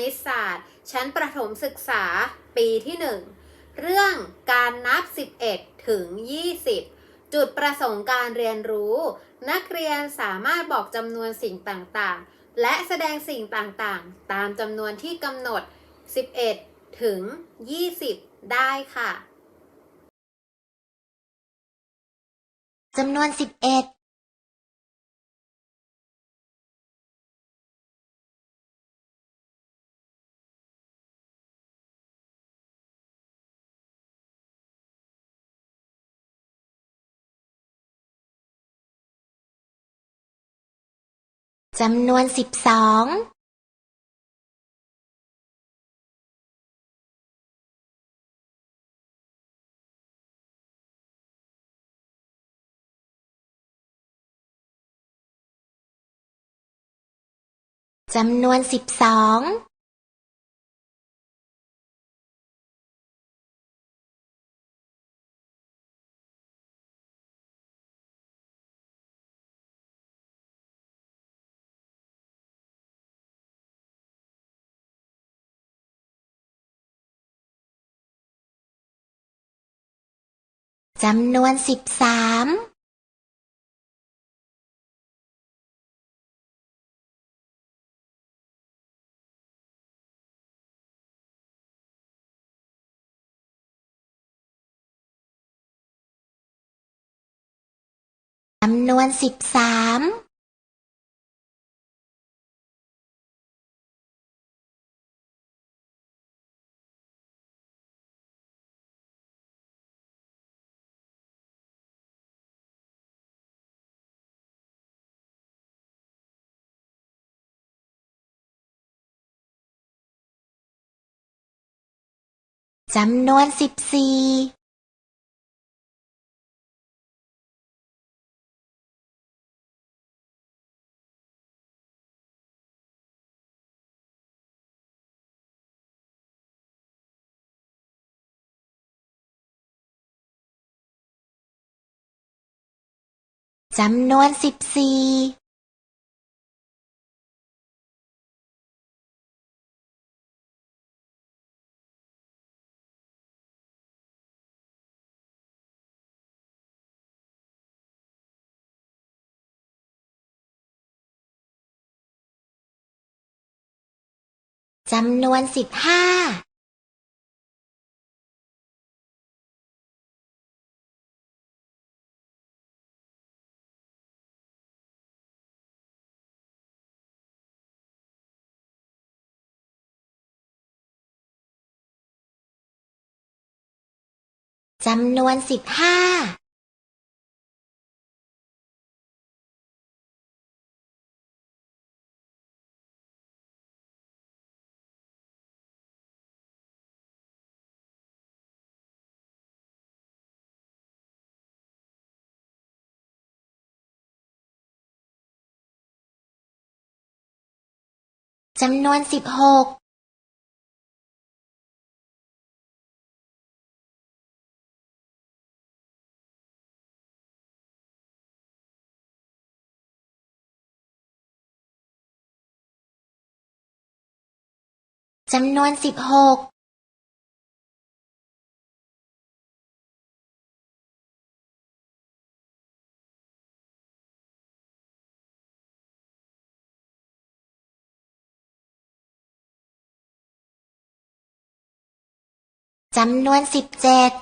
ณิตศาสตร์ ชั้นประถมศึกษาปีที่ 1 เรื่องการนับ 11 ถึง 20 จุดประสงค์การเรียนรู้ นักเรียนสามารถบอกจำนวนสิ่งต่างๆ และแสดงสิ่งต่างๆ ตามจำนวนที่กำหนด 11 ถึง 20 ได้ค่ะจำนวน 11 จำนวนสิบสองจำนวนสิบสอง จำนวนสิบสามจำนวนสิบสาม จำนวนสิบสี่จำนวนสิบสี่ จำนวนสิบห้าจำนวนสิบห้า จำนวนสิบหกจำนวนสิบหก จำนวนสิบเจ็ด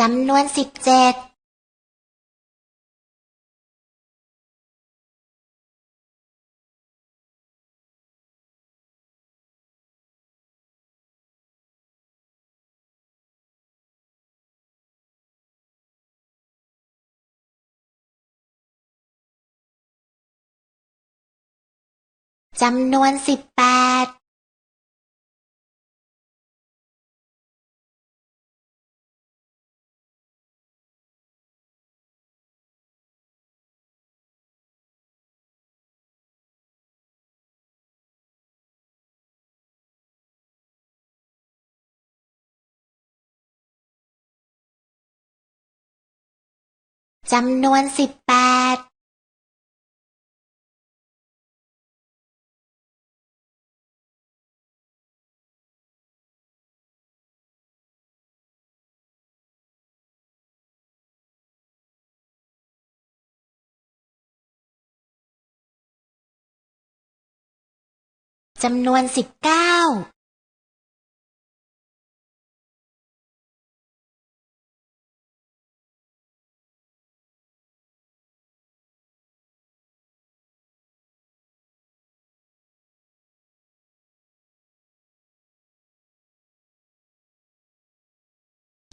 จำนวนสิบเจ็ด จำนวนสิบแปดจำนวนสิบแปด จำนวนสิบเก้า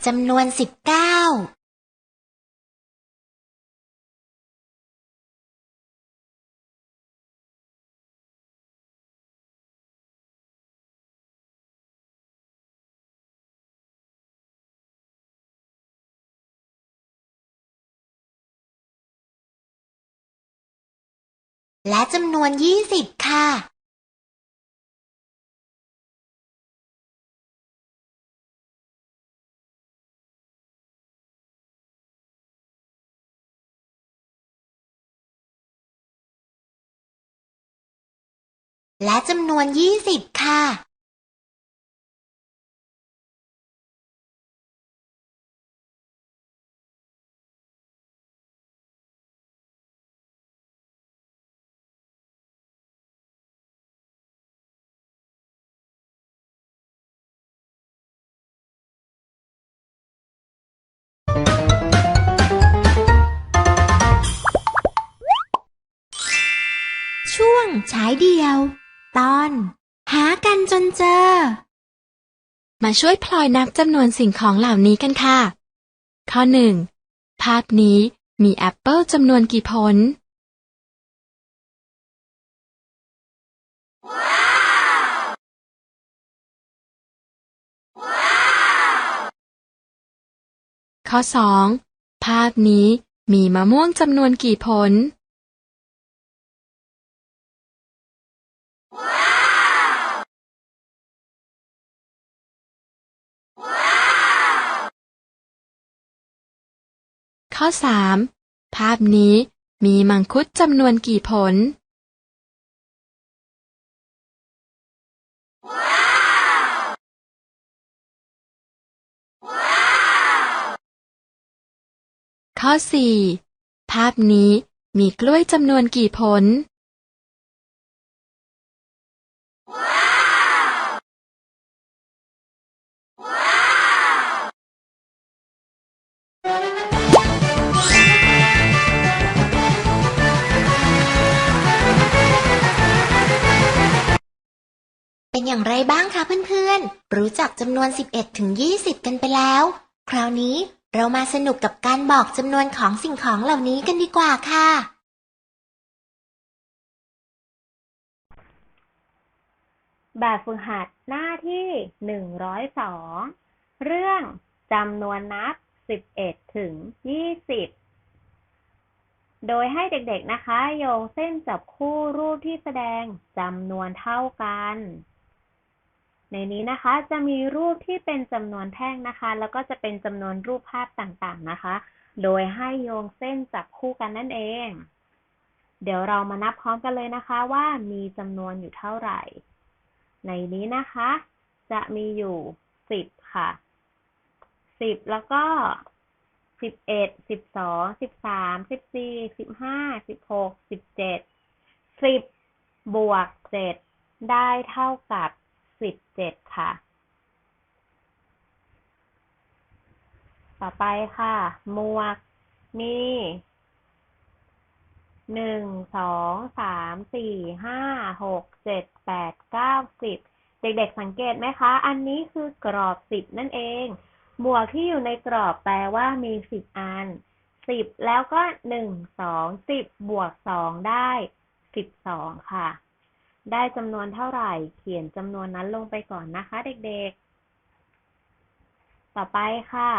จำนวนสิบเก้า และจำนวนยี่สิบค่ะ และจำนวนยี่สิบค่ะ ฉายเดียว ตอน หากันจนเจอ มาช่วยพลอยนับจำนวนสิ่งของเหล่านี้กันค่ะ ข้อหนึ่งภาพนี้มีแอปเปิลจำนวนกี่ผล ข้อสองภาพนี้มีมะม่วงจำนวนกี่ผล ข้อสามภาพนี้มีมังคุดจำนวนกี่ผล ข้อสี่ภาพนี้มีกล้วยจำนวนกี่ผล อย่างไรบ้างคะเพื่อนๆ รู้จักจำนวน 11 ถึง 20 กันไปแล้ว คราวนี้เรามาสนุกกับการบอกจำนวนของสิ่งของเหล่านี้กันดีกว่าค่ะ แบบฝึกหัดหน้าที่หนึ่งร้อยสองเรื่องจำนวนนับสิบเอ็ดถึงยี่สิบโดยให้เด็กๆนะคะ โยงเส้นจับคู่รูปที่แสดงจำนวนเท่ากัน ในนี้นะคะจะมีรูปที่เป็นจำนวนแท่งนะคะ แล้วก็จะเป็นจำนวนรูปภาพต่างๆนะคะ โดยให้โยงเส้นจับคู่กันนั่นเอง เดี๋ยวเรามานับพร้อมกันเลยนะคะว่ามีจำนวนอยู่เท่าไหร่ ในนี้นะคะ จะมีอยู่สิบค่ะสิบแล้วก็สิบเอ็ดสิบสองสิบสามสิบสี่สิบห้าสิบหกสิบเจ็ดสิบบวกเจ็ดได้เท่ากับ สิบเจ็ดค่ะ ต่อไปค่ะ หมวก มีหนึ่งสองสามสี่ห้าหกเจ็ดแปดเก้าสิบเด็กๆสังเกตไหมคะ อันนี้คือกรอบสิบนั่นเองหมวกที่อยู่ในกรอบแปลว่ามีสิบอันสิบแล้วก็หนึ่งสองสิบบวกสองได้สิบสองค่ะ ได้จำนวนเท่าไหร่ เขียนจำนวนนั้นลงไปก่อนนะคะ เด็กๆ ต่อไปค่ะ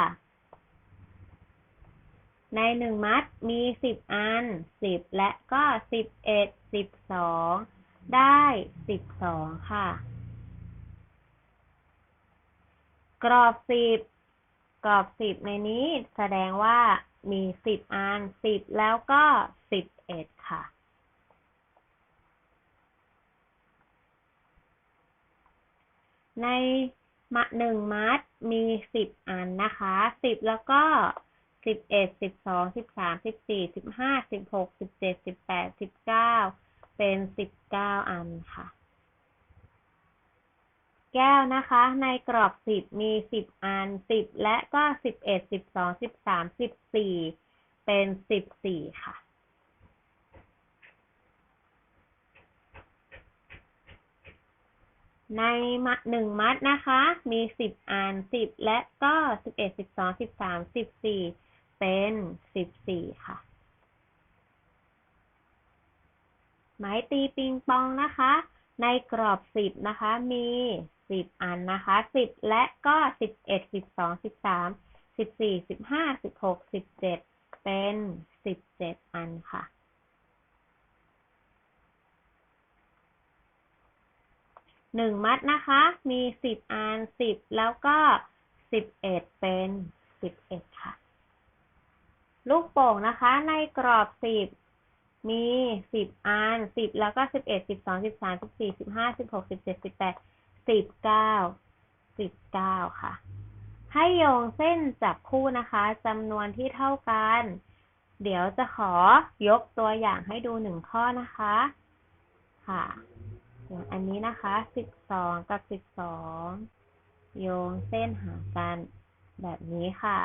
ในหนึ่งมัดมีสิบอันสิบและก็สิบเอ็ดสิบสองได้สิบสองค่ะ กรอบสิบกรอบสิบในนี้แสดงว่ามีสิบอันสิบแล้วก็สิบเอ็ดค่ะ ในมะหนึ่งมัดมีสิบอันนะคะสิบแล้วก็สิบเอ็ดสิบสองสิบสามสิบสี่สิบห้าสิบหกสิบเจ็ดสิบแปดสิบเก้าเป็นสิบเก้าอันค่ะ แก้วนะคะ ในกรอบสิบมีสิบอันสิบและก็สิบเอ็ดสิบสองสิบสามสิบสี่เป็นสิบสี่ค่ะ ในมัดหนึ่งมัดนะคะ มีสิบอันสิบและก็สิบเอ็ดสิบสองสิบสามสิบสี่เป็นสิบสี่ค่ะไม้ตีปิงปองนะคะ ในกรอบสิบนะคะ มีสิบอันนะคะสิบและก็สิบเอ็ดสิบสองสิบสามสิบสี่สิบห้าสิบหกสิบเจ็ดเป็นสิบเจ็ดอันค่ะ หนึ่งมัดนะคะ มีสิบอันสิบแล้วก็สิบเอ็ดเป็นสิบเอ็ดค่ะ ลูกโป่งนะคะ ในกรอบสิบมีสิบอันสิบแล้วก็สิบเอ็ดสิบสองสิบสามสิบสี่สิบห้าสิบหกสิบเจ็ดสิบแปดสิบเก้าสิบเก้าค่ะ ให้โยงเส้นจับคู่นะคะจำนวนที่เท่ากัน เดี๋ยวจะขอยกตัวอย่างให้ดูหนึ่งข้อนะคะ ค่ะ อย่างอันนี้นะคะสิบสองกับสิบสองโยงเส้นหากันแบบนี้ค่ะ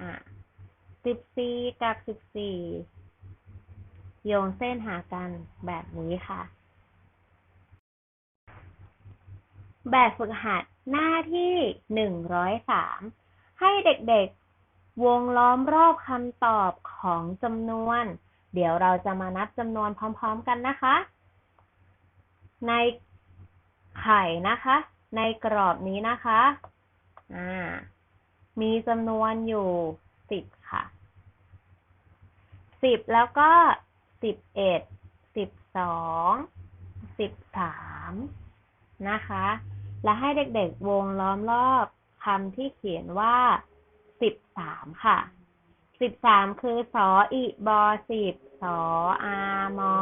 อะสิบสี่กับสิบสี่โยงเส้นหากันแบบนี้ค่ะ แบบฝึกหัดหน้าที่หนึ่งร้อยสามให้เด็กๆ วงล้อมรอบคำตอบของจำนวน เดี๋ยวเราจะมานับจำนวนพร้อม ๆ กันนะคะ ในไข่นะคะ ในกรอบนี้นะคะอ่ามีจำนวนอยู่สิบค่ะสิบแล้วก็สิบเอ็ดสิบสองสิบสามนะคะ และให้เด็กๆวงล้อมรอบคำที่เขียนว่าสิบสามค่ะ สิบสามคือสออีบอสิบสออามอ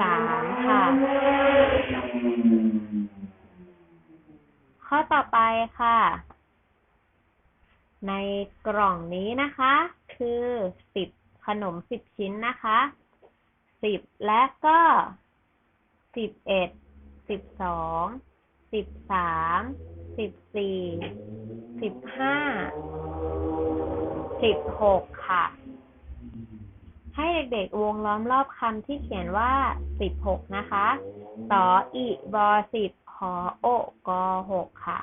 สามค่ะ ข้อต่อไปค่ะ ในกล่องนี้นะคะ คือสิบขนมสิบชิ้นนะคะสิบและก็สิบเอ็ดสิบสองสิบสามสิบสี่สิบห้า สิบหกค่ะ ให้เด็กๆวงล้อมรอบคำที่เขียนว่าสิบหกนะคะสออีบอสิบหอโอกอหกค่ะ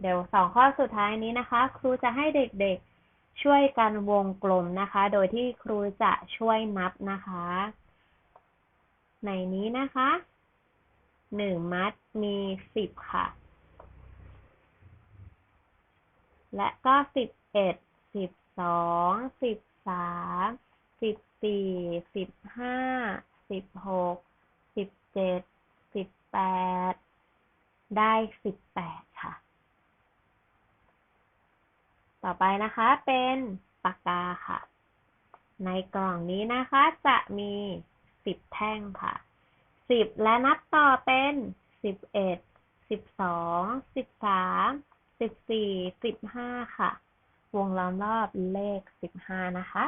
เดี๋ยวสองข้อสุดท้ายนี้นะคะ ครูจะให้เด็กๆช่วยกันวงกลมนะคะ โดยที่ครูจะช่วยนับนะคะ ในนี้นะคะหนึ่งมัดมีสิบค่ะ และก็สิบเอ็ดสิบสองสิบสามสิบสี่สิบห้าสิบหกสิบเจ็ดสิบแปดได้สิบแปดค่ะ ต่อไปนะคะเป็นปากกาค่ะ ในกล่องนี้นะคะจะมีสิบแท่งค่ะสิบและนับต่อเป็นสิบเอ็ดสิบสองสิบสาม สิบสี่สิบห้าค่ะ วงล้อมรอบเลขสิบห้านะคะ